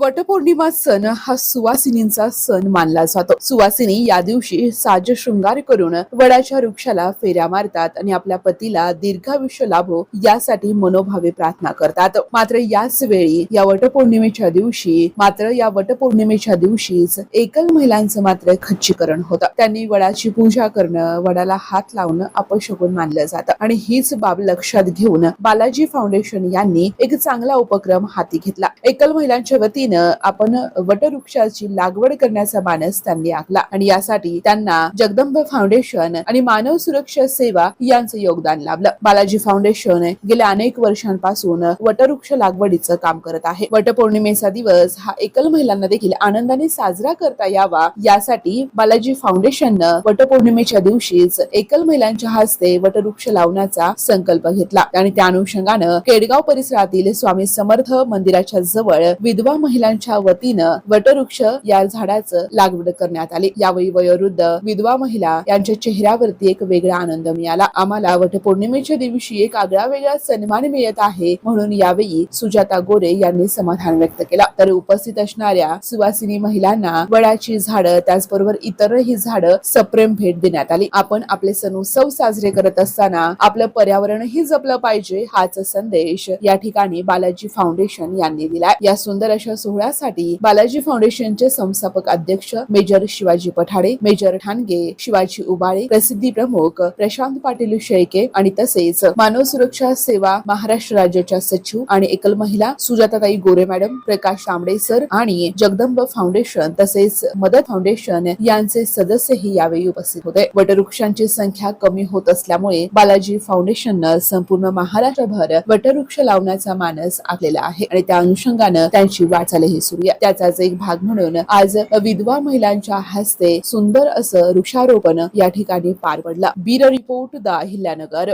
वटपौर्णिमा सण हा सुवासिनींचा सण मानला जातो. सुवासिनी या दिवशी साज शृंगार करून वडाच्या वृक्षाला फेऱ्या मारतात आणि आपल्या पतीला दीर्घायुष्य लाभो यासाठी मनोभावे प्रार्थना करतात. मात्र याच वेळी या वटपौर्णिमेच्या दिवशी मात्र या वटपौर्णिमेच्या दिवशीच एकल महिलांचं मात्र खच्चीकरण होतं. त्यांनी वडाची पूजा करणं वडाला हात लावणं अपशकून मानलं जातं. आणि हीच बाब लक्षात घेऊन बालाजी फाउंडेशन यांनी एक चांगला उपक्रम हाती घेतला. एकल महिलांच्या पद्धतीनं आपण वटवृक्षाची लागवड करण्याचा मानस त्यांनी आखला. आणि यासाठी त्यांना जगदंब फाउंडेशन आणि मानव सुरक्षा सेवा यांचं योगदान लाभलं. बालाजी फाउंडेशन गेल्या अनेक वर्षांपासून वटवृक्ष लागवडीचं काम करत आहे. वटपौर्णिमेचा दिवस हा एकल महिलांना देखील आनंदाने साजरा करता यावा यासाठी बालाजी फाउंडेशननं वटपौर्णिमेच्या दिवशीच एकल महिलांच्या हस्ते वटवृक्ष लावण्याचा संकल्प घेतला. आणि त्या अनुषंगानं केडगाव परिसरातील स्वामी समर्थ मंदिराच्या जवळ विधवा महिलांच्या वतीनं वटवृक्ष या झाडाचं लागवड करण्यात आली. यावेळी वयोवृद्ध विधवा महिला यांच्या चेहऱ्यावरती एक वेगळा आनंद मिळाला. आम्हाला वटपौर्णिमेच्या दिवशी एक आगळा वेगळा सन्मान मिळत आहे म्हणून यावेळी सुजाता गोरे यांनी समाधान व्यक्त केला. तर उपस्थित असणाऱ्या सुवासिनी महिलांना वडाची झाडं त्याचबरोबर इतरही झाडं सप्रेम भेट देण्यात आली. आपण आपले सण उत्सव साजरे करत असताना आपलं पर्यावरणही जपलं पाहिजे हाच संदेश या ठिकाणी बालाजी फाउंडेशन यांनी दिला या सुंदर अशा सोहळ्यासाठी बालाजी फाउंडेशनचे संस्थापक अध्यक्ष मेजर शिवाजी पठाडे मेजर ठाणगे शिवाजी उबाळे प्रसिद्धी प्रमुख प्रशांत पाटील शेळके आणि तसेच मानव सुरक्षा सेवा महाराष्ट्र राज्याच्या सचिव आणि एकल महिला सुजाताताई गोरे मॅडम प्रकाश तांबडे सर आणि जगदंब फाउंडेशन तसेच मदत फाउंडेशन यांचे सदस्यही यावेळी उपस्थित होते. वटवृक्षांची संख्या कमी होत असल्यामुळे बालाजी फाउंडेशननं संपूर्ण महाराष्ट्रभर वटवृक्ष लावण्याचा मानस आखलेला आहे आणि त्या अनुषंगानं त्यांची वाटचालही सुरू त्याचाच एक भाग म्हणून आज विधवा महिलांच्या हस्ते सुंदर असं वृक्षारोपण या ठिकाणी पार पडला. बीर रिपोर्ट द अहिल्यानगर.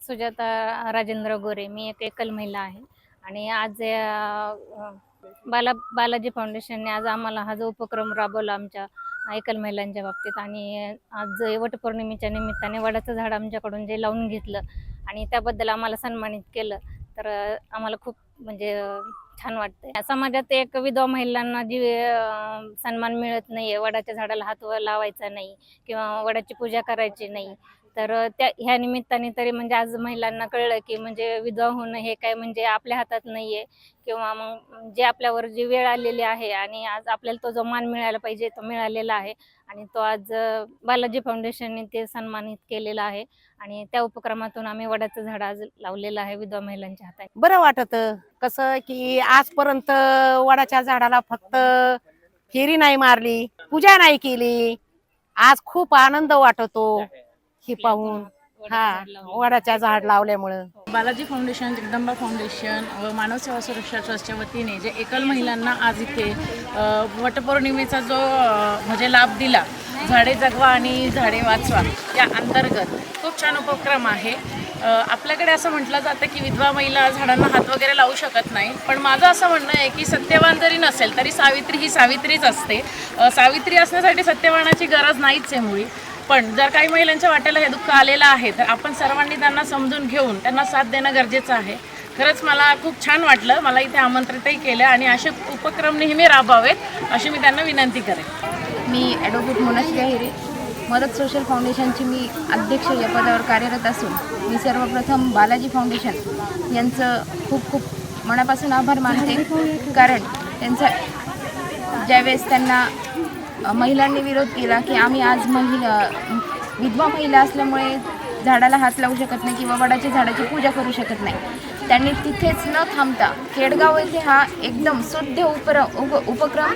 सुजाता राजेंद्र गोरे मी एक एकल महिला आहे. आणि आज बाला बालाजी फाउंडेशनने आज आम्हाला हा जो उपक्रम राबवला आमच्या एकल महिलांच्या बाबतीत आणि आज वटपौर्णिमेच्या निमित्ताने वडाचं झाड आमच्याकडून जे लावून घेतलं आणि त्याबद्दल आम्हाला सन्मानित केलं. तर आम्हाला खूप म्हणजे छान वाटतंय. समाजात एक विधवा महिलांना जी सन्मान मिळत नाहीये वडाच्या झाडाला हात वर लावायचा नाही किंवा वडाची पूजा करायची नाही तर त्या ह्या निमित्ताने तरी म्हणजे आज महिलांना कळलं की म्हणजे विधवा होणं हे काय म्हणजे आपल्या हातात नाहीये किंवा मग जे आपल्यावर जी वेळ आलेली आहे आणि आज आपल्याला तो जो मान मिळायला पाहिजे तो मिळालेला आहे आणि तो आज बालाजी फाउंडेशनने ते सन्मानित केलेला आहे आणि त्या उपक्रमातून आम्ही वडाचं झाड आज लावलेलं आहे विधवा महिलांच्या हातात बरं वाटत कसं की आजपर्यंत वडाच्या झाडाला फक्त फेरी नाही मारली पूजा नाही केली आज खूप आनंद वाटतो. हे पाहून. हा वडाच्या झाड लावल्यामुळं. बालाजी फाउंडेशन जगदंबा फाउंडेशन व मानव सेवा सुरक्षा ट्रस्टच्या वतीने जे एकल महिलांना आज इथे वटपौर्णिमेचा जो म्हणजे लाभ दिला झाडे जगवा आणि झाडे वाचवा या अंतर्गत खूप छान उपक्रम आहे. आपल्याकडे असं म्हटलं जातं की विधवा महिला झाडांना हात वगैरे लावू शकत नाही पण माझं असं म्हणणं आहे की सत्यवान जरी नसेल तरी सावित्री ही सावित्रीच असते. सावित्री असण्यासाठी सत्यवानाची गरज नाहीच आहे मुळी. पण जर काही महिलांच्या वाट्याला हे दुःख आलेलं आहे तर आपण सर्वांनी त्यांना समजून घेऊन त्यांना साथ देणं गरजेचं आहे. खरंच मला खूप छान वाटलं. मला इथे आमंत्रितही केलं आणि असे उपक्रम नेहमी राबवावेत अशी मी त्यांना विनंती करेन. मी ॲडव्होकेट मोनाशी गाहिरे. मदत सोशल फाउंडेशनची मी अध्यक्ष या पदावर कार्यरत असून मी सर्वप्रथम बालाजी फाउंडेशन यांचं खूप खूप मनापासून आभार मानते. कारण त्यांचा ज्यावेळेस त्यांना महिलांनी विरोध केला की आम्ही आज महिला विधवा महिला असल्यामुळे झाडाला हात लावू शकत नाही किंवा वडाच्या झाडाची पूजा करू शकत नाही. त्यांनी तिथेच न थांबता केडगाव येथे हा एकदम शुद्ध उपर उप उपक्रम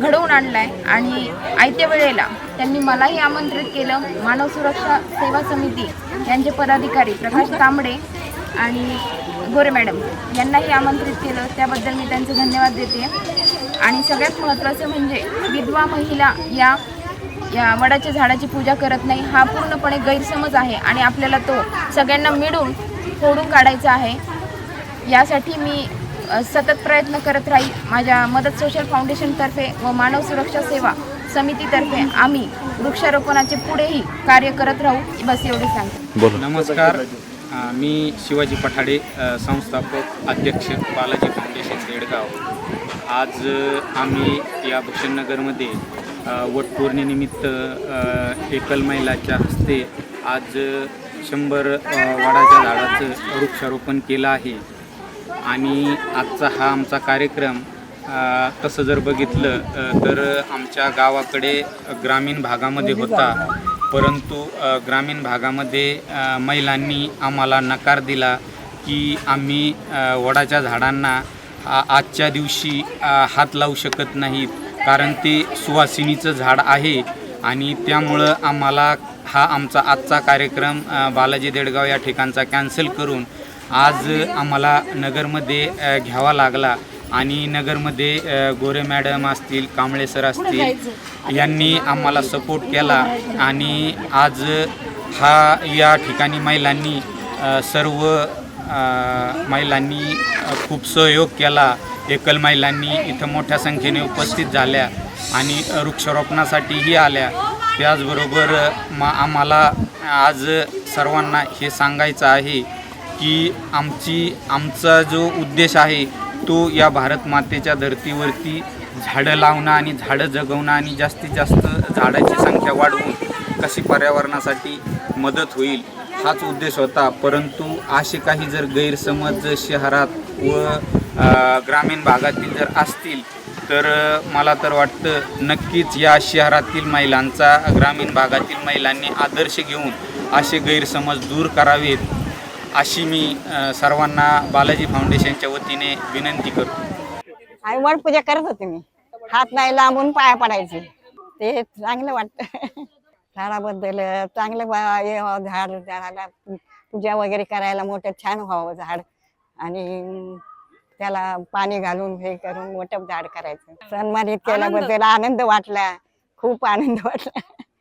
घडवून आणला आहे आणि आयत्या वेळेला त्यांनी मलाही आमंत्रित केलं. मानव सुरक्षा सेवा समिती यांचे पदाधिकारी प्रकाश तांबडे आणि गोरे मॅडम यांनाही आमंत्रित केलं. त्याबद्दल मी त्यांचे धन्यवाद देते. आणि सगळ्यात महत्त्वाचं म्हणजे विधवा महिला या या वडाच्या झाडाची पूजा करत नाही हा पूर्णपणे गैरसमज आहे. आणि आपल्याला तो सगळ्यांना मिळून फोडून काढायचा आहे. यासाठी मी सतत प्रयत्न करत राहील. माझ्या मदत सोशल फाउंडेशनतर्फे व मानव सुरक्षा सेवा समितीतर्फे आम्ही वृक्षारोपणाचे पुढेही कार्य करत राहू. बस एवढे सांगते. नमस्कार. मी शिवाजी पठाडे संस्थापक अध्यक्ष बालाजी फाउंडेशन बेडगाव आज आम्ही या भूषणनगरमध्ये अ, वटपौर्णिमेनिमित्त एकल महिलाच्या हस्ते आज शंभर वाडाच्या वडाच्या झाडाचं वृक्षारोपण केलं आहे. आणि आजचा हा आमचा कार्यक्रम तसं जर बघितलं तर आमच्या गावाकडे ग्रामीण भागामध्ये होता. परंतु ग्रामीण भागामध्ये महिलांनी आम्हाला नकार दिला की आम्ही वडाच्या झाडांना आजच्या दिवशी हात लावू शकत नाहीत कारण ते सुवासिनीचं झाड आहे आणि त्यामुळं आम्हाला हा आमचा आजचा कार्यक्रम बालाजी देडगाव या ठिकाणचा कॅन्सल करून आज आम्हाला नगरमध्ये घ्यावा लागला आणि नगरमध्ये गोरे मॅडम असतील कांबळे सर असतील यांनी आम्हाला सपोर्ट केला आणि आज हा या ठिकाणी महिलांनी सर्व महिलांनी खूप सहयोग केला. एकल महिलांनी इथं मोठ्या संख्येने उपस्थित झाल्या आणि वृक्षारोपणासाठीही आल्या. त्याचबरोबर मा आम्हाला आज सर्वांना हे सांगायचं आहे की आमची आमचा जो उद्देश आहे तो या भारत मातेच्या धर्तीवरती झाडं लावणं आणि झाडं जगवणं आणि जास्तीत जास्त झाडाची संख्या वाढवून कशी पर्यावरणासाठी मदत होईल हाच उद्देश होता. परंतु असे काही जर गैरसमज शहरात व ग्रामीण भागातील जर असतील तर मला तर वाटतं नक्कीच या शहरातील महिलांचा ग्रामीण भागातील महिलांनी आदर्श घेऊन असे गैरसमज दूर करावेत अशी मी सर्वांना बालाजी फाउंडेशनच्या वतीने विनंती करतो. आणि वड पूजा करत होते मी. हात नाही लांबून पाया पडायचे. ते चांगलं वाटतं. झाडाबद्दल चांगलं बा- हे व्हावं झाड झाडाला पूजा वगैरे करायला मोठं छान व्हावं झाड. आणि त्याला पाणी घालून हे करून मोठं झाड करायचं. सन्मानित केल्याबद्दल आनंद वाटला. खूप आनंद वाटला.